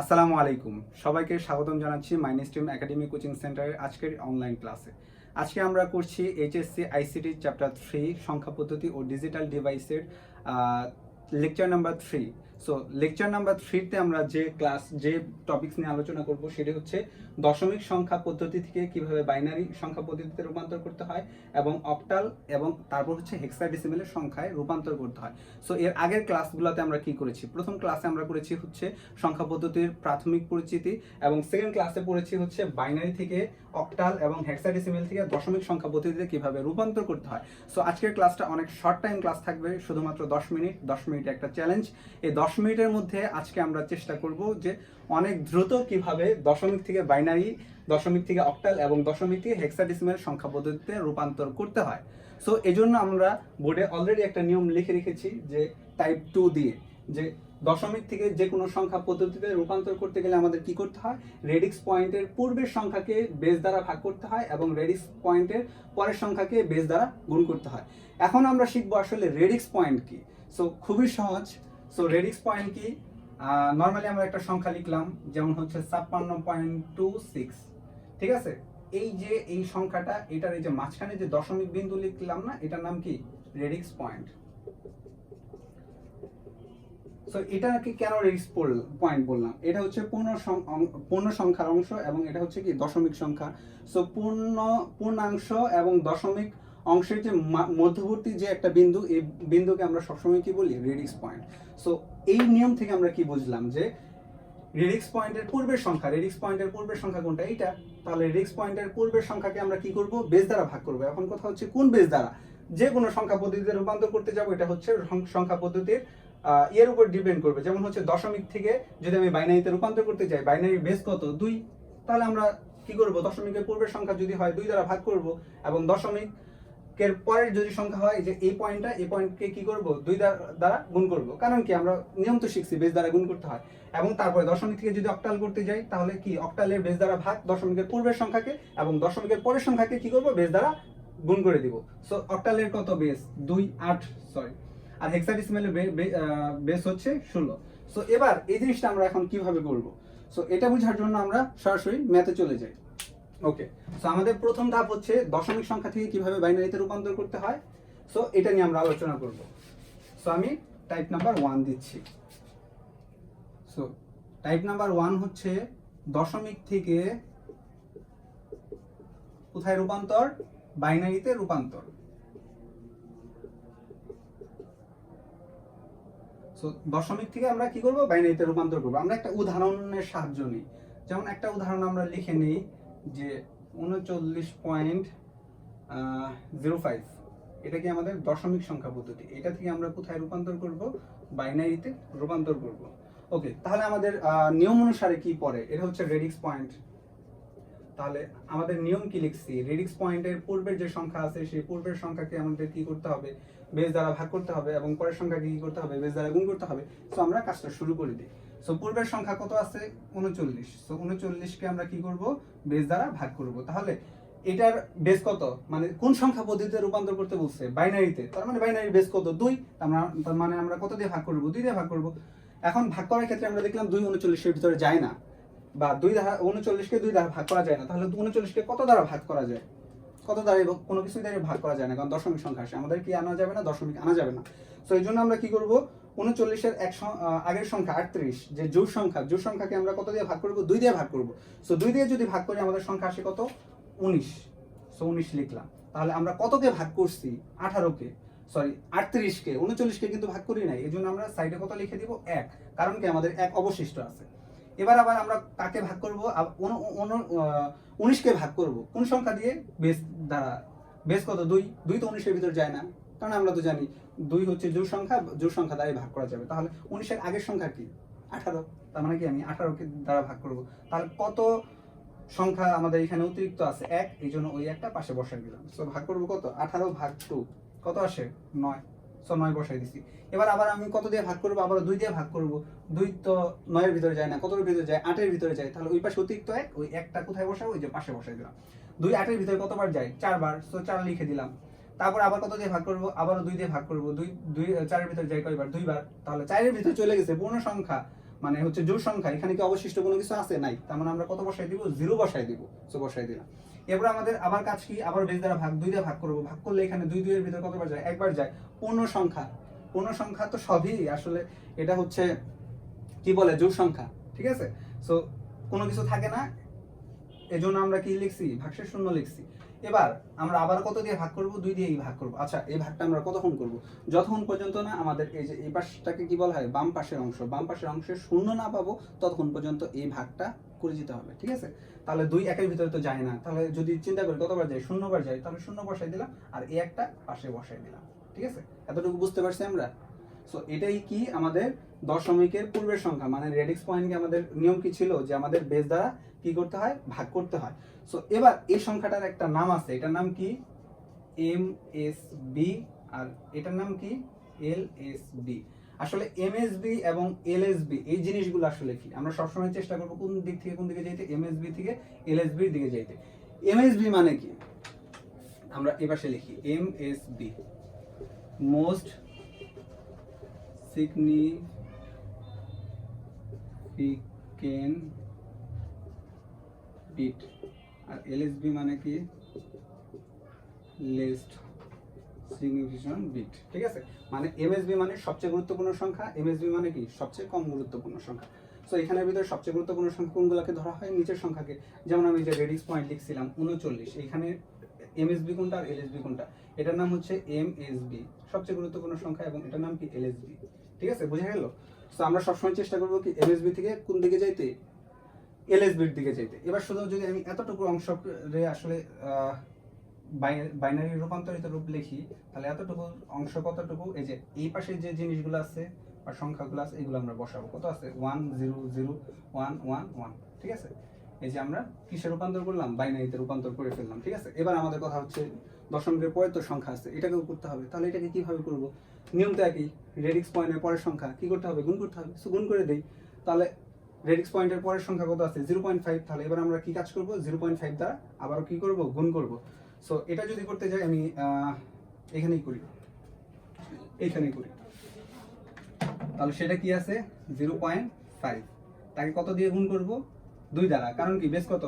আসসালামু আলাইকুম। সবাইকে স্বাগতম জানাচ্ছি মাইন স্ট্রিম একাডেমি কোচিং সেন্টারের আজকের অনলাইন ক্লাসে। আজকে আমরা করছি এইচএসসি আইসিটি চ্যাপ্টার থ্রি, সংখ্যা পদ্ধতি ও ডিজিটাল ডিভাইসের lecture number three. So lecture number থ্রিতে আমরা যে ক্লাস যে টপিকস নিয়ে আলোচনা করব, সেটি হচ্ছে দশমিক সংখ্যা পদ্ধতি থেকে কীভাবে বাইনারি সংখ্যা পদ্ধতিতে রূপান্তর করতে হয় এবং অক্টাল এবং তারপর হচ্ছে হেক্সাডেসিমেলের সংখ্যায় রূপান্তর করতে হয়। সো এর আগের ক্লাসগুলোতে আমরা কি করেছি? প্রথম ক্লাসে আমরা করেছি হচ্ছে সংখ্যা পদ্ধতির প্রাথমিক পরিচিতি এবং সেকেন্ড ক্লাসে পড়েছি হচ্ছে বাইনারি থেকে অক্টাল এবং হেক্সাডেসিমেল থেকে দশমিক সংখ্যা পদ্ধতিতে কীভাবে রূপান্তর করতে হয়। সো আজকের ক্লাসটা অনেক শর্ট টাইম ক্লাস থাকবে, শুধুমাত্র দশ মিনিট দশ মিনিট একটা চ্যালেঞ্জ এই দশ মিনিটের মধ্যে আজকে আমরা চেষ্টা করব যে অনেক দ্রুত কীভাবে দশমিক থেকে বাইনারি, দশমিক থেকে অক্টাল এবং দশমিক থেকে হেক্সাডেসিমেল সংখ্যা পদ্ধতিতে রূপান্তর করতে হয়। সো এজন্য আমরা বোর্ডে অলরেডি একটা নিয়ম লিখে রেখেছি যে টাইপ টু দিয়ে, যে দশমিক থেকে যে কোনো সংখ্যা পদ্ধতিতে রূপান্তর করতে গেলে আমাদের কি করতে হয়? রেডিক্স পয়েন্টের পূর্বের সংখ্যাকে বেস দ্বারা ভাগ করতে হয় এবং রেডিক্স পয়েন্টের পরের সংখ্যাকে বেস দ্বারা গুণ করতে হয়। এখন আমরা শিখব আসলে রেডিক্স পয়েন্ট কি। সো খুবই সহজ। সো রেডিক্স পয়েন্ট কি? নর্মালি আমরা একটা সংখ্যা লিখলাম, যেমন হচ্ছে ছাপ্পান্ন পয়েন্ট টু সিক্স। ঠিক আছে? এই যে, এই সংখ্যাটা, এটার এই যে মাঝখানে যে দশমিক বিন্দু লিখলাম না, এটার নাম কি? রেডিক্স পয়েন্ট সো এটাকে কেন রেডিক্স পয়েন্ট বললাম? এটা হচ্ছে পূর্ণ পূর্ণ সংখ্যার অংশ এবং এটা হচ্ছে কি দশমিক সংখ্যা। সো পূর্ণ, পূর্ণাংশ এবং দশমিক অংশের যে মধ্যবর্তী যে একটা বিন্দু, এই বিন্দুকে আমরা সবসময় কি বলি? Radix point. সো এই নিয়ম থেকে আমরা কি বুঝলাম যে, রেডিক্স পয়েন্টের পূর্বের সংখ্যা, রেডিক্স পয়েন্টের পূর্বের সংখ্যা কোনটা? এইটা। তাহলে রেডিক্স পয়েন্টের পূর্বের সংখ্যাকে আমরা কি করব? বেস দ্বারা ভাগ করব। এখন কথা হচ্ছে কোন বেস দ্বারা? যে কোনো সংখ্যা পদ্ধতিতে রূপান্তর করতে যাব, এটা হচ্ছে সংখ্যা পদ্ধতির এর উপর ডিপেন্ড করবে। যেমন হচ্ছে দশমিক থেকে যদি আমি বাইনারিতে রূপান্তর করতে চাই বাইনারির বেস কত? দুই। তাহলে আমরা কি করব? দশমিকের পূর্বের সংখ্যা যদি হয়, দুই দ্বারা ভাগ করব এবং দশমিক এর পরের যদি সংখ্যা হয় যে এই পয়েন্টটা এই পয়েন্টকে কি করব? দুই দ্বারা গুণ করব। কারণ কি? আমরা নিয়ম তো শিখছি বেস দ্বারা গুণ করতে হয়। এবং তারপরে দশমিক থেকে যদি অক্টাল করতে যাই, তাহলে কি? অক্টালের বেস দ্বারা ভাগ, দশমিকের পূর্বের সংখ্যাকে এবং দশমিকের পরের সংখ্যাকে কি করব? বেস দ্বারা গুণ করে দিব। সো অক্টালের কত বেস দুই, আট সরি আর হেক্সাডেসিমেলের বেস হচ্ছে ষোলো। সো এবার এই জিনিসটা আমরা এখন কীভাবে করব? সো এটা বোঝার জন্য আমরা সরাসরি ম্যাথে চলে যাই। ওকে সো আমাদের প্রথম ধাপ হচ্ছে দশমিক সংখ্যা থেকে কীভাবে বাইনারিতে রূপান্তর করতে হয়। সো এটা নিয়ে আমরা আলোচনা করব। সো আমি টাইপ নাম্বার ওয়ান দিচ্ছি। সো টাইপ নাম্বার ওয়ান হচ্ছে দশমিক থেকে কোথায় রূপান্তর? বাইনারিতে রূপান্তর। সো দশমিক থেকে আমরা কি করব? বাইনারিতে রূপান্তর করব। আমরা একটা উদাহরণের সাহায্য নিই। যেমন একটা উদাহরণ আমরা লিখে নিই। যে উনচল্লিশ পয়েন্ট জিরো ফাইভ এটা কি আমাদের দশমিক সংখ্যা পদ্ধতি? এটা থেকে আমরা কোথায় রূপান্তর করব? বাইনারিতে রূপান্তর করব। ওকে তাহলে আমাদের নিয়ম অনুসারে কি পড়ে? এটা হচ্ছে রেডিক্স পয়েন্ট তাহলে আমাদের নিয়ম কি লিখছি? রেডিক্স পয়েন্টের পূর্বের যে সংখ্যা আছে, সেই পূর্বের সংখ্যাকে আমাদের কি করতে হবে? বেস দ্বারা ভাগ করতে হবে এবং পরের সংখ্যাকে কি করতে হবে? বেস দ্বারা গুণ করতে হবে। সো আমরা কাজটা শুরু করে দিই। সো পূর্বের সংখ্যা কত আছে? উনচল্লিশ সো উনচল্লিশকে আমরা কি করব? বেস দ্বারা ভাগ করব। তাহলে এটার বেস কত? মানে কোন সংখ্যা পদ্ধতিতে রূপান্তর করতে বলছে? বাইনারিতে। তার মানে বাইনারি বেস কত? দুই। তার মানে আমরা কত দিয়ে ভাগ করব? দুই দিয়ে ভাগ করব। এখন ভাগ করার ক্ষেত্রে আমরা দেখলাম দুই উনচল্লিশের ভিতরে যায় না। বা দুই দ্বারা উনচল্লিশকে দুই দ্বারা ভাগ করা যায় না। তাহলে উনচল্লিশকে কত দ্বারা ভাগ করা যায়? কত দ্বারা কোনো কিছু দ্বারা ভাগ করা যায় না, কারণ দশমিক সংখ্যা আসে। আমাদের কি আনা যাবে না? দশমিক আনা যাবে না। তো এই জন্য আমরা কি করব? উনচল্লিশের এক আগের সংখ্যা, আটত্রিশ, যে জোর সংখ্যা জোর সংখ্যাকে আমরা কত দিয়ে ভাগ করব? দুই দিয়ে ভাগ করব। সো দুই দিয়ে যদি ভাগ করি, আমাদের সংখ্যা আসে কত? উনিশ। সো উনিশ লিখলাম। তাহলে আমরা কতকে ভাগ করছি? আঠারোকে সরি আটত্রিশকে উনচল্লিশকে কিন্তু ভাগ করি নাই। এই জন্য আমরা সাইডে কত লিখে দিব? এক। কারণ কি? আমাদের এক অবশিষ্ট আছে। এবার আবার আমরা কাকে ভাগ করব? উনিশকে ভাগ করব। কোন সংখ্যা দিয়ে? বেশ দ্বারা বেশ কত? দুই। দুই তো উনিশের ভিতর যায় না। কারণ আমরা তো জানি দুই হচ্ছে জোর সংখ্যা জোর সংখ্যা দ্বারাই ভাগ করা যাবে। তাহলে উনিশের আগের সংখ্যা কি? আঠারো। তার মানে কি আমি আঠারোকে দ্বারা ভাগ করব। তাহলে কত সংখ্যা আমাদের এখানে অতিরিক্ত আছে? এক। এই জন্য ওই একটা পাশে বসাই দিলাম। সো ভাগ করব কত? আঠারো ভাগ টু কত আসে? নয়। সো নয় বসাই দিছি। এবার আবার আমি কত দিয়ে ভাগ করব? আবার দুই দিয়ে ভাগ করব। দুই তো নয়ের ভিতরে যায় না। কতর ভিতরে যায়? আটের ভিতরে যায়। তাহলে ওই পাশে অতিরিক্ত এক। ওই একটা কোথায় বসাবো? ওই যে পাশে বসাই দিলাম। দুই আটের ভিতরে কতবার যায়? চারবার। সো চার লিখে দিলাম। তারপর আবার কত দিয়ে ভাগ করব? আবারও দুই দিয়ে ভাগ করব। দুই দুই, চারের ভিতরে যায় কয়বার? দুইবার। তাহলে চারের ভিতরে চলে গেছে পূর্ণ সংখ্যা মানে হচ্ছে জোড় সংখ্যা। এখানে কি অবশিষ্ট কোনো কিছু আছে? নাই। তার মানে আমরা কত বসাই দিব? জিরো বসাই দিব। সো বসাই দিলাম। এরপর আমাদের আবার কাজ কি? আবার বেশ দ্বারা ভাগ, দুই দ্বারা ভাগ করব। ভাগ করলে এখানে দুই, দুইয়ের ভিতরে কতবার যায়? একবার যায়। পূর্ণ সংখ্যা। পূর্ণ সংখ্যা তো সবই। আসলে এটা হচ্ছে, কি বলে? জোড় সংখ্যা। ঠিক আছে? সো কোনো কিছু থাকে না? এজন্য আমরা কি লিখছি? ভাগশেষ শূন্য লিখছি। এবার আমরা আবার কত দিয়ে ভাগ করব? দুই দিয়েই ভাগ করব। আচ্ছা এই ভাগটা আমরা কতক্ষণ করব? যতক্ষণ পর্যন্ত না আমাদের এই যে এই পাশটাকে কি বলা হয়? বাম পাশের অংশ। বাম পাশের অংশে শূন্য না পাবো, ততক্ষণ পর্যন্ত এই ভাগটা করে যেতে হবে, ঠিক আছে? তাহলে দুই একের ভিতরে তো যায় না। তাহলে যদি চিন্তা করি কতবার যায়? শূন্যবার যায়। তাহলে শূন্য বসাই দিলাম আর এই একটা পাশে বসাই দিলাম, ঠিক আছে? এতটুকু বুঝতে পারছি আমরা? সো এটাই কি আমাদের দশমিকের পূর্বের সংখ্যা? মানে রেডিক্স পয়েন্টকে আমাদের নিয়ম কি ছিল? যে আমাদের বেস দ্বারা কি করতে হয়? ভাগ করতে হয়। সো এবার এই সংখ্যাটার একটা নাম আছে। এটার নাম কি? এম এস বি আর এটার নাম কি? এল এস বি আসলে এম এস বি এবং এল এস বি এই জিনিসগুলো আসলে কি? আমরা সবসময় চেষ্টা করব কোন দিক থেকে কোন দিকে যাইতে? এম এস বি থেকে এল এস বির দিকে যাইতে। এম এস বি মানে কি? আমরা এপাশে লিখি। M S B most significant bit আর এলএসবি মানে কি? Least significant bit. ঠিক আছে? মানে এমএসবি মানে সবচেয়ে গুরুত্বপূর্ণ সংখ্যা। এমএসবি মানে কি? সবচেয়ে কম গুরুত্বপূর্ণ সংখ্যা। সো এখানের ভিতরে সবচেয়ে গুরুত্বপূর্ণ সংখ্যা কোনগুলোকে ধরা হয়? নিচের সংখ্যাকে। যেমন আমি যে রেডিক্স পয়েন্ট লিখছিলাম, উনচল্লিশ। এখানে এমএসবি কোনটা আর এলএসবি কোনটা? এটার নাম হচ্ছে এমএসবি সবচেয়ে গুরুত্বপূর্ণ সংখ্যা এবং এটার নাম কি? এলএসবি ঠিক আছে? বুঝে গেল? তো আমরা সবসময় চেষ্টা করব কি এমএসবি থেকে কোন দিকে যাইতে? এলএসবির দিকে যাইতে। এবার শুধু যদি আমি এতটুকু অংশ আসলে বাইনারি রূপান্তরিত রূপ লিখি, তাহলে এতটুকু অংশ কতটুকু? এই যে এই পাশে যে জিনিসগুলো আছে বা সংখ্যাগুলো আছে, এগুলো আমরা বসাবো। কত আছে? One zero zero one one one ঠিক আছে? এই যে আমরা কিসে রূপান্তর করলাম? বাইনারিতে রূপান্তর করে ফেললাম, ঠিক আছে? এবার আমাদের কথা হচ্ছে দশমিকের পরের তো সংখ্যা আছে, এটাকেও করতে হবে। তাহলে এটাকে কীভাবে করব? নিয়ম তো একই রেডিক্স পয়েন্টের পরের সংখ্যা কি করতে হবে? গুণ করতে হবে। সো গুণ করে দেই। তাহলে রেডিক্স পয়েন্টের পরের সংখ্যা কত আছে? জিরো পয়েন্ট ফাইভ তাহলে এবার আমরা কি কাজ করব? জিরো পয়েন্ট ফাইভ দ্বারা আবারও কি করব? গুণ করব। সো এটা যদি করতে যাই, আমি এখানেই করি। এইখানেই করি। তাহলে সেটা কি আছে? জিরো পয়েন্ট ফাইভ তাকে কত দিয়ে গুণ করব? দুই দ্বারা। কারণ কি? বেশ কত?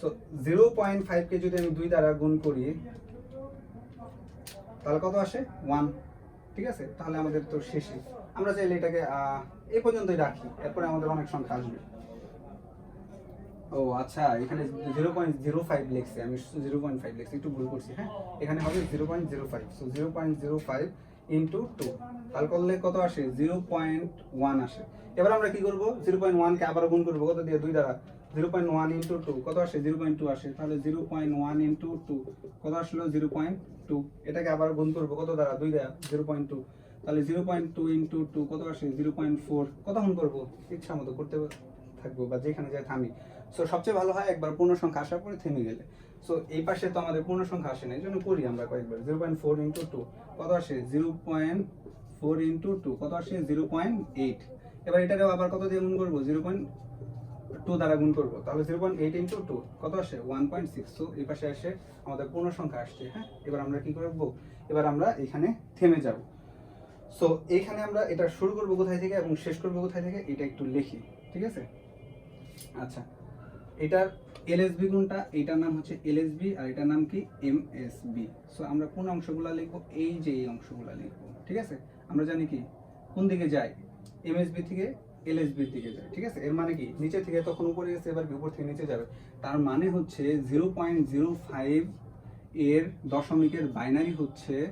সো জিরো পয়েন্ট ফাইভকে যদি আমি দুই দ্বারা গুণ করি, তাহলে কত আসে? ওয়ান ঠিক আছে? তাহলে আমাদের তো শেষে আমরা চাইলে এটাকে এই পর্যন্তই রাখি। এরপরে আমাদের অনেক সংখ্যা আসবে। ও আচ্ছা এখানে জিরো পয়েন্ট জিরো ফাইভ লিখছি। আমি জিরো পয়েন্ট ফাইভ লিখছি। একটু ভুল করছি হ্যাঁ? এখানে হবে zero point zero five so zero point zero five into two তাহলে করলে কত আসে? জিরো পয়েন্ট ওয়ান আসে। এবার আমরা কি করব? জিরো পয়েন্ট ওয়ানকে আবার গুণ করব। কত দিয়ে? দুই দ্বারা। Zero point one into two কত আসে জিরো পয়েন্ট টু আসে তাহলে zero point one into two কত আসলো জিরো পয়েন্ট টু এটাকে আবার গুণ করব কত দ্বারা দুই দ্বারা জিরো পয়েন্ট টু তাহলে zero point two into two কত আসে জিরো পয়েন্ট ফোর কতক্ষণ করব ইচ্ছা মতো করতে থাকব বা যেখানে যাই থামি সো সবচেয়ে ভালো হয় একবার পূর্ণ সংখ্যা আসার পরে থেমে গেলে সো এই পাশে তো আমাদের পূর্ণ সংখ্যা আসে না এই জন্য করি আমরা কয়েকবার zero point four into two কত আসে zero point four into two কত আসে জিরো পয়েন্ট এইট এবার এটাকে আবার কত দিয়ে গুণ করব জিরো পয়েন্ট টু দ্বারা গুণ করব। তাহলে zero point eight into two কত আসে? ওয়ান পয়েন্ট সিক্স সো এই পাশে আসে আমাদের পূর্ণ সংখ্যা আসছে হ্যাঁ? এবার আমরা কি করব এবার আমরা এখানে থেমে যাব। সো এইখানে আমরা এটা শুরু করব কোথায় থেকে এবং শেষ করব কোথায় থেকে? এটা একটু লিখি, ঠিক আছে? আচ্ছা এটার এলএসবি গুণটা, এটার নাম হচ্ছে এলএসবি আর এটার নাম কি? এমএসবি সো আমরা কোন অংশগুলো লিখব? এই যে এই অংশগুলো লিখব, ঠিক আছে? আমরা জানি কি? কোন দিকে যায়? এমএসবি থেকে এলএসবির দিকে যায়, ঠিক আছে? এর মানে কি? নিচে থেকে তখন উপরে গেছে, এবার উপর থেকে নিচে যাবে। তার মানে হচ্ছে জিরো পয়েন্ট জিরো ফাইভ এর দশমিকের বাইনারি হচ্ছে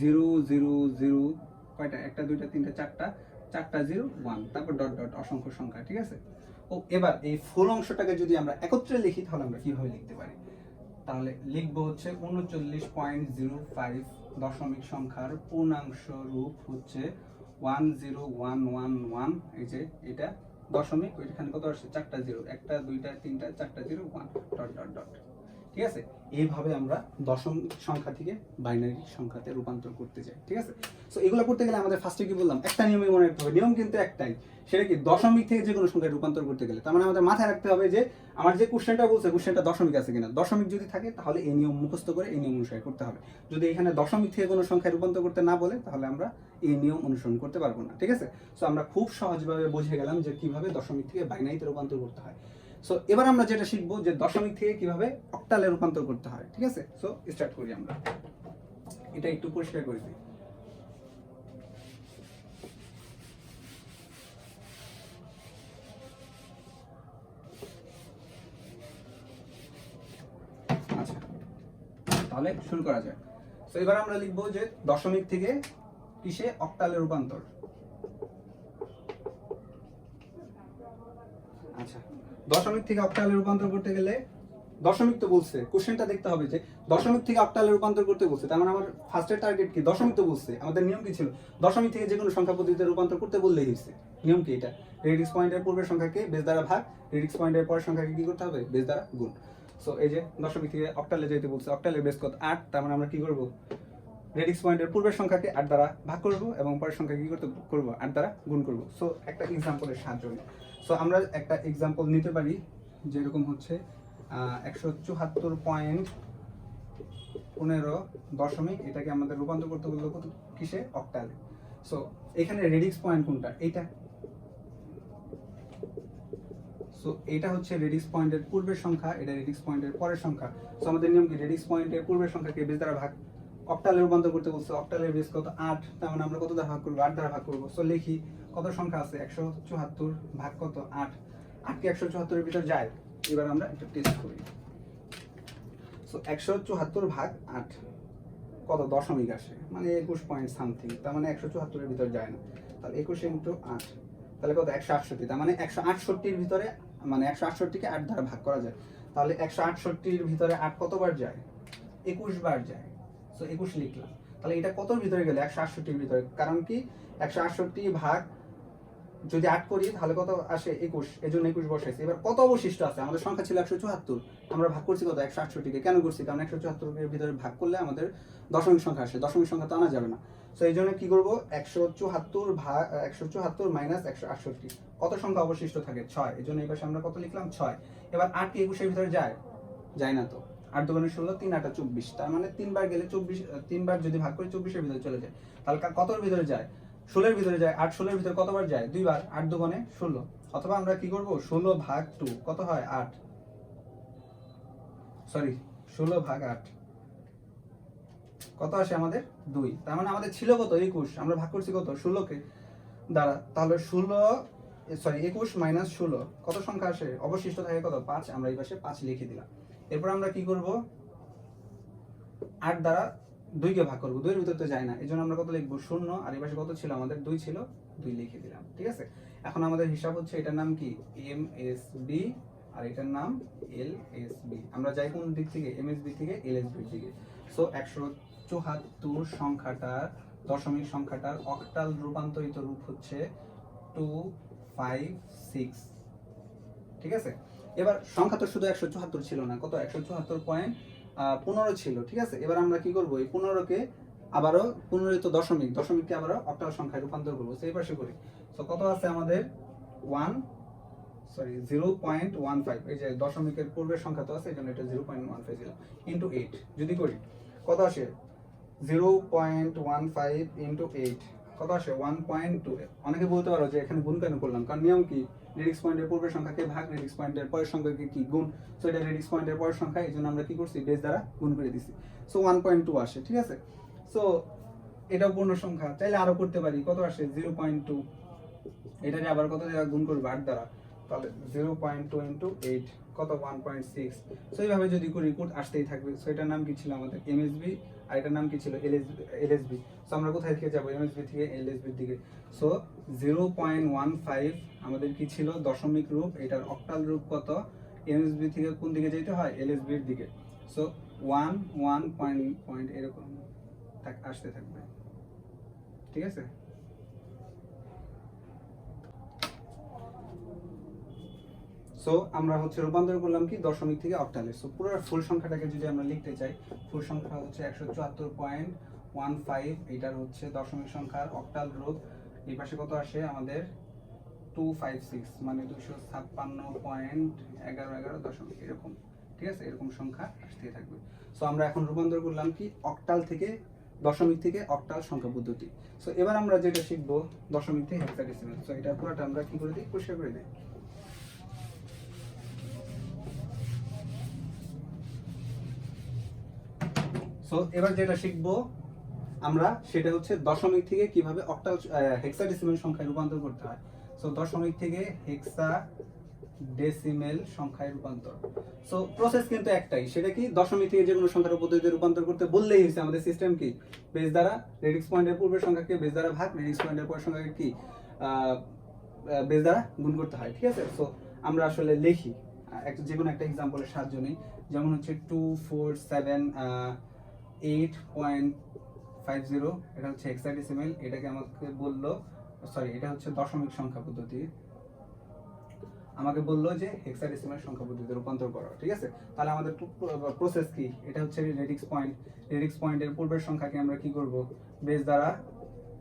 জিরো জিরো জিরো কয়টা? একটা, দুইটা, তিনটা, চারটা চারটা জিরো ওয়ান তারপর ডট ডট অসংখ্য সংখ্যা, ঠিক আছে? ও, এবার এই ফুল অংশটাকে যদি আমরা একত্রে লিখি, তাহলে আমরা কীভাবে লিখতে পারি? তাহলে লিখব হচ্ছে উনচল্লিশ পয়েন্ট জিরো ফাইভ দশমিক সংখ্যার পূর্ণাংশ রূপ হচ্ছে one zero one one one এই যে এটা দশমিক, ওইখানে কত আসছে? চারটা জিরো একটা, দুইটা, তিনটা, চারটা zero one dot dot dot ঠিক আছে? এইভাবে আমরা দশম সংখ্যা থেকে বাইনারি সংখ্যাতে রূপান্তর করতে যাই ঠিক আছে? সো এগুলো করতে গেলে আমাদের ফার্স্টে কি বললাম? একটা নিয়মই মনে রাখতে হবে। নিয়ম কিন্তু একটাই। সেটা কি? দশমিক থেকে যে কোনো সংখ্যায় রূপান্তর করতে গেলে। তার মানে আমাদের মাথায় রাখতে হবে যে, আমার যে কোশ্চেনটা বলছে কোশ্চেনটা দশমিক আছে কিনা? দশমিক যদি থাকে, তাহলে এই নিয়ম মুখস্থ করে এই নিয়ম অনুসারে করতে হবে। যদি এখানে দশমিক থেকে কোনো সংখ্যায় রূপান্তর করতে না বলে, তাহলে আমরা এই নিয়ম অনুসরণ করতে পারব না, ঠিক আছে? সো আমরা খুব সহজভাবে বুঝে গেলাম যে কীভাবে দশমিক থেকে বাইনারিতে রূপান্তর করতে হয়। সো এবার আমরা যেটা শিখব যে দশমিক থেকে কীভাবে অক্টালে রূপান্তর করতে হয়, ঠিক আছে? সো স্টার্ট করি আমরা। এটা একটু পরিষ্কার করে দিই। আচ্ছা তাহলে শুরু করা যাক। তো এবার আমরা লিখব যে দশমিক থেকে কিসে অক্টালে রূপান্তর আচ্ছা দশমিক থেকে অক্টালে রূপান্তর করতে গেলে দশমিক তো বলছে। কোশ্চেনটা দেখতে হবে যে দশমিক থেকে অক্টালে রূপান্তর করতে বলছে। তার মানে আমার ফার্স্টের টার্গেট কি? দশমিক তো বলছে। আমাদের নিয়ম কি ছিল? দশমিক থেকে যে কোনো সংখ্যা পদ্ধতিতে রূপান্তর করতে বললেই হয়েছে। নিয়ম কি এটা? রেডিক্স পয়েন্টের পূর্বের সংখ্যাকে বেস দ্বারা ভাগ রেডিক্স পয়েন্টের পরের সংখ্যাকে কি করতে হবে? বেস দ্বারা গুণ। সো এই যে দশমিক থেকে অক্টালে যেতে বলছে অক্টালের বেস কত? আট। তার মানে আমরা কি করব? রেডিক্স পয়েন্টের পূর্বের সংখ্যাকে আট দ্বারা ভাগ করব এবং পরের সংখ্যা কি করতে করব? আট দ্বারা গুণ করব। সো একটা এক্সাম্পলের সাহায্য সো আমরা একটা এক্সাম্পল নিতে পারি যেরকম হচ্ছে একশো চুহাত্তর পয়েন্ট পনেরো দশমিক এটাকে আমাদের রূপান্তর করতে বলল কিসে? অক্টালে সো এখানে রেডিক্স পয়েন্ট কোনটা? এইটা। সো এটা হচ্ছে রেডিক্স পয়েন্টের পূর্বের সংখ্যা, এটা রেডিক্স পয়েন্টের পরের সংখ্যা। সো আমাদের নিয়ম কি? রেডিক্স পয়েন্টের পূর্বের সংখ্যাকে বেস দ্বারা ভাগ অক্টালে রূপান্তর করতে বলছে, অক্টালের বেস কত? আট, তার মানে আমরা কত দ্বারা ভাগ করব? আট দ্বারা ভাগ করব। সো লিখি, কত সংখ্যা আছে? একশো চুয়াত্তর ভাগ কত? আট। আট কি একশো চুয়াত্তরের ভিতর যায়? এবার আমরা একটু টেস্ট করি। সো একশো চুয়াত্তর ভাগ আট, কত? দশমিক আসে মানে একুশ পয়েন্ট সামথিং তার মানে একশো চুয়াত্তরের ভিতর যায় না। তাহলে একুশ ইন্টু আট, তাহলে কত? একশো আটষট্টি, তার মানে একশো আটষট্টির ভিতরে মানে একশো আটষট্টিকে আট দ্বারা ভাগ করা যায়। তাহলে একশো আটষট্টির ভিতরে আট কতবার যায়? একুশ বার যায়। সো একুশ লিখলাম। তাহলে এটা কতর ভিতরে গেলে? একশো আটষট্টির ভিতরে। কারণ কি? একশো আটষট্টি ভাগ যদি আট করি, তাহলে কত আসে? একুশ। এই জন্য একুশ বসাইছি। এবার কত অবশিষ্ট আছে? আমাদের সংখ্যা ছিল একশো চুয়াত্তর। আমরা ভাগ করছি কত? একশো আটষট্টিকে। কেন করছি? কারণ একশো চুয়াত্তরের ভিতরে ভাগ করলে আমাদের দশমিক সংখ্যা আসে। দশমিক সংখ্যা তো আনা যাবে না। তো এই জন্য কি করব? একশো চুয়াত্তর ভাগ, একশো চুয়াত্তর মাইনাস একশো আটষট্টি। কত সংখ্যা অবশিষ্ট থাকে? ছয়। এই জন্য এই পাশে আমরা কত লিখলাম? ছয়। এবার আট কি একুশের ভিতরে যায়? যায় না তো। আট দোকানে ষোলো, তিন আটা চব্বিশ। তার মানে তিনবার গেলে চব্বিশ, তিনবার যদি ভাগ করে চব্বিশের ভিতরে চলে যায়। তাহলে কতর ভিতরে যায়? ষোলোর ভিতরে যায়। আট ষোলোর ভিতরে কতবার যায়? দুইবার, আট দোকানে ষোলো। অথবা আমরা কি করব? ষোলো ভাগ টু, কত হয়? আট। সরি, ষোলো ভাগ আট। কত আসে আমাদের? দুই। তার মানে আমাদের ছিল কত? একুশ। আমরা ভাগ করছি কত? ষোলোকে। দ্বারা তাহলে ষোলো সরি, একুশ মাইনাস ষোলো। কত সংখ্যা আসে? অবশিষ্ট থাকে কত? পাঁচ। আমরা এই পাশে পাঁচ লিখে দিলাম। এরপর আমরা কি করব? আট দ্বারা দুইকে ভাগ করব। দুইয়ের ভিতর তো যায় না। এই জন্য আমরা কত লিখব? শূন্য। আর এই পাশে কত ছিল? আমাদের দুই ছিল। দুই লিখে দিলাম। ঠিক আছে? এখন আমাদের হিসাব হচ্ছে এটার নাম কি? M S B. আর এটার নাম এল এস বি। আমরা যাই কোন দিক থেকে? এম এস বি থেকে এল এস বির দিকে। সো একশো চুহাত্তর সংখ্যাটার, দশমিক সংখ্যাটার অক্টাল রূপান্তরিত রূপ হচ্ছে টু, ফাইভ, সিক্স। ঠিক আছে? এবার সংখ্যা তো শুধু একশো চুয়াত্তর ছিল না, কত? একশো চুয়াত্তর পয়েন্ট পনেরো ছিল, ঠিক আছে? এবার আমরা কি করব? এই পনেরোকে আবারও পনেরো তো দশমিক, দশমিককে আবারও অক্টাল সংখ্যায় রূপান্তর করব, সেই পাশে করি। তো কত আছে আমাদের? One sorry zero point one five এই যে দশমিকের পূর্বের সংখ্যা তো আছে, এই জন্য এটা জিরো পয়েন্ট ওয়ান ফাইভ দিলাম ইন্টু এইট যদি করি, কত আসে? Zero point one five into eight কত আসে? ওয়ান পয়েন্ট টু অনেকে বলতে পারো যে এখানে গুণ কেন করলাম? কারণ নিয়ম কি? রেডিক্স পয়েন্টের পূর্বের সংখ্যাকে ভাগ রেডিক্স পয়েন্টের পরের সংখ্যাকে কি গুণ। সো এটা রেডিক্স পয়েন্টের পরের সংখ্যা এই জন্য আমরা কি করছি? বেস দ্বারা গুণ করে দিছি। সো ওয়ান পয়েন্ট টু আসে, ঠিক আছে? সো এটাও পূর্ণ সংখ্যা। চাইলে আরও করতে পারি। কত আসে? জিরো পয়েন্ট টু এটাকে আবার কত দ্বারা গুণ করব? আট দ্বারা। তাহলে zero point two into eight কত? ওয়ান পয়েন্ট সিক্স সো এইভাবে যদি করি আসতেই থাকবে। সো এটার নাম কি ছিল আমাদের? এমএসবি আর নাম কি ছিল? LSB LSB. সো আমরা কোথায় থেকে যাব? এমএসবি থেকে এলএসবির দিকে। So zero point one five আমাদের কি ছিল? দশমিক রূপ। এটার অক্টাল রূপ কত? এমএসবি থেকে কোন দিকে যেতে হয়? এলএসবির দিকে। So one one point point এরকম আসতে থাকবে। ঠিক আছে? সো আমরা হচ্ছে রূপান্তর করলাম কি? দশমিক থেকে অক্টালে সো পুরো ফুল সংখ্যাটাকে যদি আমরা লিখতে চাই ফুল সংখ্যা হচ্ছে একশো চুয়াত্তর পয়েন্ট ওয়ান ফাইভ। এটার হচ্ছে দশমিক সংখ্যার অক্টাল রূপ এই পাশে কত আসে? আমাদের টু ফাইভ সিক্স মানে দুশো ছাপ্পান্ন পয়েন্ট এগারো এগারো দশমিক, এরকম। ঠিক আছে? এরকম সংখ্যা আসতে থাকবে। সো আমরা এখন রূপান্তর করলাম কি? অক্টাল থেকে, দশমিক থেকে অক্টাল সংখ্যা পদ্ধতি। সো এবার আমরা যেটা শিখব, দশমিক থেকে হেক্সাডেসিমাল সো এটা পুরোটা আমরা কি করে দিই? পরিষ্কার করে দিই। সো এবার যেটা শিখব আমরা, সেটা হচ্ছে দশমিক থেকে কীভাবে অক্টাল হেক্সাডেসিমাল সংখ্যায় রূপান্তর করতে হয়। সো দশমিক থেকে হেক্সা ডেসিমেল সংখ্যায় রূপান্তর। সো প্রসেস কিন্তু একটাই, সেটা কি দশমিক থেকে যে কোনো সংখ্যার পদ্ধতিতে রূপান্তর করতে বললেই হয়েছে আমাদের সিস্টেম কি? বেস দ্বারা রেডিক্স পয়েন্টের পূর্বের সংখ্যাকে বেস দ্বারা ভাগ রেডিক্স পয়েন্টের পরের সংখ্যাকে কি? বেস দ্বারা গুণ করতে হয়, ঠিক আছে? সো আমরা আসলে লিখি। একটা যে কোনো একটা এক্সাম্পলের সাহায্য নেই। যেমন হচ্ছে two four seven eight point five zero এটা হচ্ছে হেক্সাডেসিমেল এটাকে আমাকে বলল সরি এটা হচ্ছে দশমিক সংখ্যা পদ্ধতি। আমাকে বলল যে হেক্সাডেসিমাল সংখ্যা পদ্ধতিতে রূপান্তর করো, ঠিক আছে? তাহলে আমাদের প্রসেস কি? এটা হচ্ছে রেডিক্স পয়েন্ট রেডিক্স পয়েন্টের পূর্বের সংখ্যাকে আমরা কি করব? বেস দ্বারা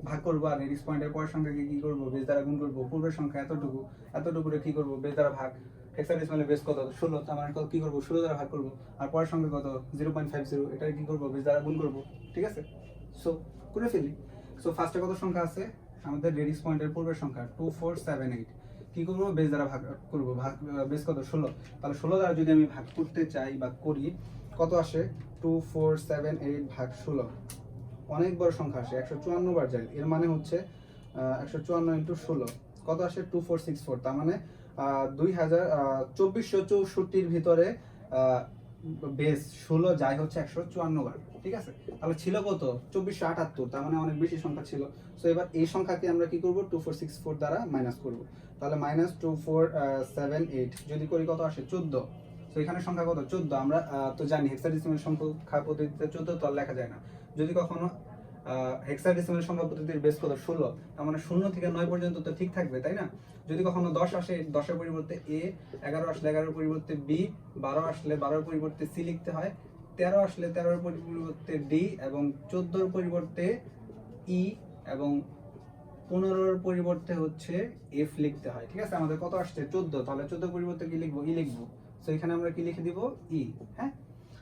ভাগ করব, আর রেডিক্স পয়েন্টের পরের সংখ্যাকে কি করব? বেস দ্বারা গুণ করব। পূর্বের সংখ্যা এতটুকু, এতটুকুরে কি করব? বেস দ্বারা ভাগ হেক্সাডেসিমালের বেস কত? ষোলো। তার মানে কত? কি করব? ষোলো দ্বারা ভাগ করব। আর পরের সংখ্যা কত? জিরো পয়েন্ট ফাইভ জিরো এটা কি করব? বেস দ্বারা গুণ করব। ঠিক আছে? সো করে ফেলি। সো ফার্স্টে কত সংখ্যা আছে? আমাদের রেডিক্স পয়েন্টের পূর্বের সংখ্যা টু ফোর সেভেন এইট কি করব? বেস দ্বারা ভাগ করব। ভাগ বেস কত? ষোলো। তাহলে ষোলো দ্বারা যদি আমি ভাগ করতে চাই বা করি, কত আসে? টু ফোর সেভেন এইট ভাগ ষোলো। অনেক বড় সংখ্যা আসে। একশো চুয়ান্ন বার যায়। এর মানে হচ্ছে একশো চুয়ান্ন ইন্টু ষোলো। কত আসে? টু ফোর সিক্স ফোর তার মানে দুই হাজার চব্বিশশো চৌষট্টির ভিতরে বেস ষোলো যায় হচ্ছে একশো চুয়ান্ন বার, ঠিক আছে? তাহলে ছিল কত? চব্বিশশো আটাত্তর, তার মানে অনেক বেশি সংখ্যা ছিল। সো এবার এই সংখ্যাকে আমরা কি করব? টু ফোর সিক্স ফোর দ্বারা মাইনাস করব। তাহলে minus two four seven, eight, যদি করি কত আসে? চোদ্দ। তো এখানে সংখ্যা কত? চোদ্দ। আমরা তো জানি হেক্সাডেসিমাল সংখ্যা পদ্ধতিতে চোদ্দ, তো আর লেখা যায় না। যদি কখনো হেক্সাডেসিমাল সংখ্যা পদ্ধতির বেস কত? ষোলো। তার মানে শূন্য থেকে নয় পর্যন্ত তো ঠিক থাকবে, তাই না? যদি কখনো দশ আসে, দশের পরিবর্তে এ এগারো আসলে এগারোর পরিবর্তে বি বারো আসলে বারোর পরিবর্তে সি লিখতে হয়। তেরো আসলে তেরোর পরিবর্তে ডি এবং চোদ্দোর পরিবর্তে ই এবং পনেরোর পরিবর্তে হচ্ছে এফ লিখতে হয়, ঠিক আছে? আমাদের কত আসছে? চোদ্দ। তাহলে চোদ্দ পরিবর্তে কি লিখব? ই লিখব। তো এখানে আমরা কি লিখে দিব? ই হ্যাঁ?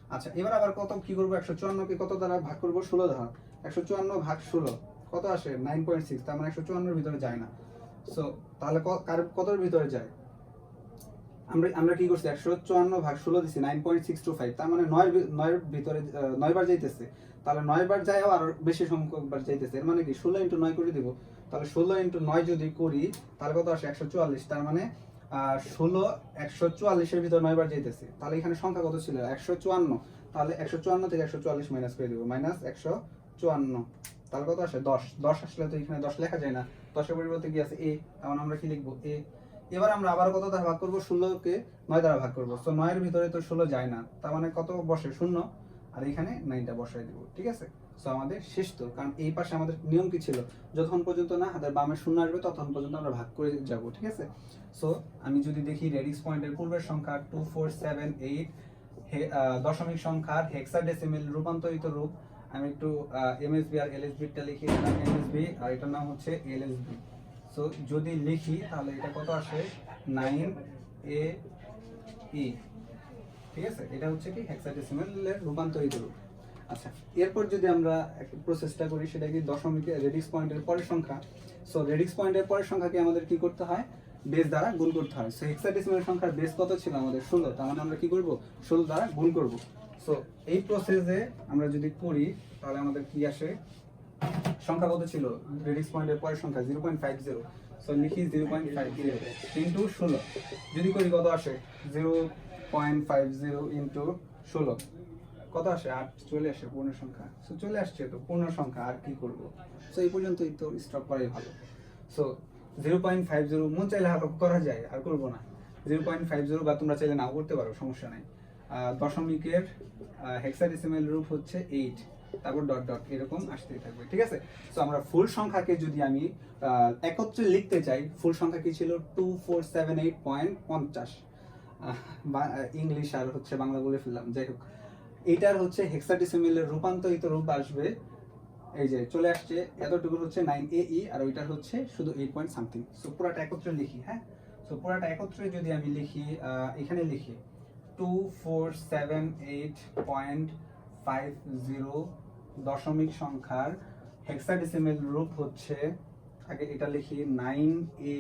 আচ্ছা এবার আবার কত কি করব? একশো চুয়ান্নকে কত দ্বারা ভাগ করব? ষোলো দ্বারা। একশো চুয়ান্ন ভাগ ষোলো। কত আসে? Nine point six. তার মানে একশো চুয়ান্নর ভিতরে যায় না। সো তাহলে কার কতর ভিতরে যায়? আমরা আমরা কি করছি? একশো চুয়ান্ন ভাগ ষোলো দিচ্ছি nine point six two five. তার মানে নয়ের ভি- নয়ের ভিতরে আহ, নয় বার যাইতেছে। তাহলে নয় বার যায় আর বেশি সংখ্যক বার যাইতেছে। এর মানে কি? ষোলো ইন্টু নয় করে দিব। তাহলে ষোলো ইন্টু নয় যদি করি তাহলে কত আসে? একশো চুয়াল্লিশ। তার মানে ষোলো একশো চুয়াল্লিশের ভিতরে নয় বার যাইতেছে। তাহলে এখানে সংখ্যা কত ছিল? একশো চুয়ান্ন। তাহলে একশো চুয়ান্ন থেকে একশো চুয়াল্লিশ মাইনাস করে দিব। মাইনাস একশো চুয়ান্ন। তাহলে কত আসে? দশ। দশ আসলে তো এখানে দশ লেখা যায় না। দশের পরিবর্তে কি আছে? এ তার মানে আমরা কি লিখব? এ এবার আমরা আবার কত দ্বারা ভাগ করব? ষোলোকে নয় দ্বারা ভাগ করব। তো নয়ের ভিতরে তো ষোলো যায় না। তার মানে কত বসে? শূন্য। আর এখানে নাইনটা বসাই দিব, ঠিক আছে? সো আমাদের শেষ তো কারণ এই পাশে আমাদের নিয়ম কি ছিল? যতক্ষণ পর্যন্ত না হাতের বামে শূন্য আসবে, ততক্ষণ পর্যন্ত আমরা ভাগ করে যাব, ঠিক আছে? সো আমি যদি দেখি রেডিক্স পয়েন্টের পূর্বের সংখ্যা টু ফোর সেভেন এইট দশমিক সংখ্যার হেক্সাডেসিমেল রূপান্তরিত রূপ, আমি একটু এমএসবি আর এলএসবিটা লিখি নাম এমএসবি আর এটার নাম হচ্ছে এলএসবি সো যদি লিখি, তাহলে এটা কত আসে? নাইন এ ই ঠিক আছে? এটা হচ্ছে কি হেক্সাডেসিমেলের রূপান্তরিত রূপ। আচ্ছা এরপর যদি আমরা প্রসেসটা করি, সেটা কি দশমিকের রেডিক্স পয়েন্টের পরের সংখ্যা? সো রেডিক্স পয়েন্টের পরের সংখ্যাকে আমাদের কি করতে হয়? বেস দ্বারা গুণ করতে হয়। সো হেক্সাডেসিমেল সংখ্যার বেস কত ছিল আমাদের? ষোলো। তার মানে আমরা কি করব? ষোলো দ্বারা গুণ করব। সো এই প্রসেসে আমরা যদি করি, তাহলে আমাদের কি আসে? সংখ্যা কত ছিল? রেডিক্স পয়েন্টের পরের সংখ্যা zero point five zero so লিখি zero point five zero into ষোলো। যদি করি কত আসে? Zero point five zero into ষোলো। কত আসে? আট, চলে আসে পূর্ণ সংখ্যা। সো চলে আসছে তো পূর্ণ সংখ্যা, আর কি করব? সো এই পর্যন্তই তো স্টপ করাই ভালো। So zero point five zero মন চাইলে করা যায়, আর করব না। জিরো পয়েন্ট ফাইভ জিরো বা তোমরা চাইলে নাও করতে পারো, সমস্যা নাই। দশমিকের হেক্সাডেসিমেল রূপ হচ্ছে এইট তারপর ডট ডট এরকম আসতেই থাকবে, ঠিক আছে? তো আমরা ফুল সংখ্যাকে যদি আমি একত্রে লিখতে চাই ফুল সংখ্যা কি ছিল? Two four seven eight point পঞ্চাশ। ইংলিশ আর হচ্ছে বাংলা বলে ফেললাম। যাই হোক, এটার হচ্ছে হেক্সাডেসিমেলের রূপান্তরিত রূপ আসবে। এই যে, চলে আসছে, এতটুকু হচ্ছে নাইন এ ই আর ওইটার হচ্ছে শুধু এইট পয়েন্ট সামথিং সো পুরাটা একত্রে লিখি হ্যাঁ? সো পুরাটা একত্রে যদি আমি লিখি এখানে লিখি two four seven eight point five zero দশমিক সংখ্যার হেক্সাডেসিমেল রূপ হচ্ছে, আগে এটা লিখি nine A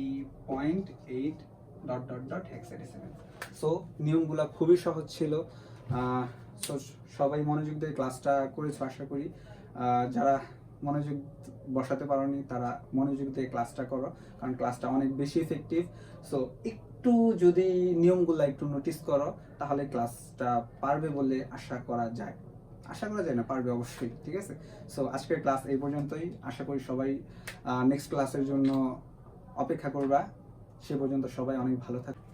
E point eight dot dot dot hexadecimal so নিয়মগুলো খুবই সহজ ছিল। সো সবাই মনোযোগ দিয়ে ক্লাসটা করেছ, আশা করি। যারা মনোযোগ বসাতে পারোনি, তারা মনোযোগ দিয়ে ক্লাসটা করো, কারণ ক্লাসটা অনেক বেশি ইফেক্টিভ সো একটু যদি নিয়মগুলো একটু নোটিস করো, তাহলে ক্লাসটা পারবে বলে আশা করা যায়। আশা করা যায় না, পারবে অবশ্যই, ঠিক আছে? সো আজকের ক্লাস এই পর্যন্তই। আশা করি সবাই নেক্সট ক্লাসের জন্য অপেক্ষা করবা। সে পর্যন্ত সবাই অনেক ভালো থাকবে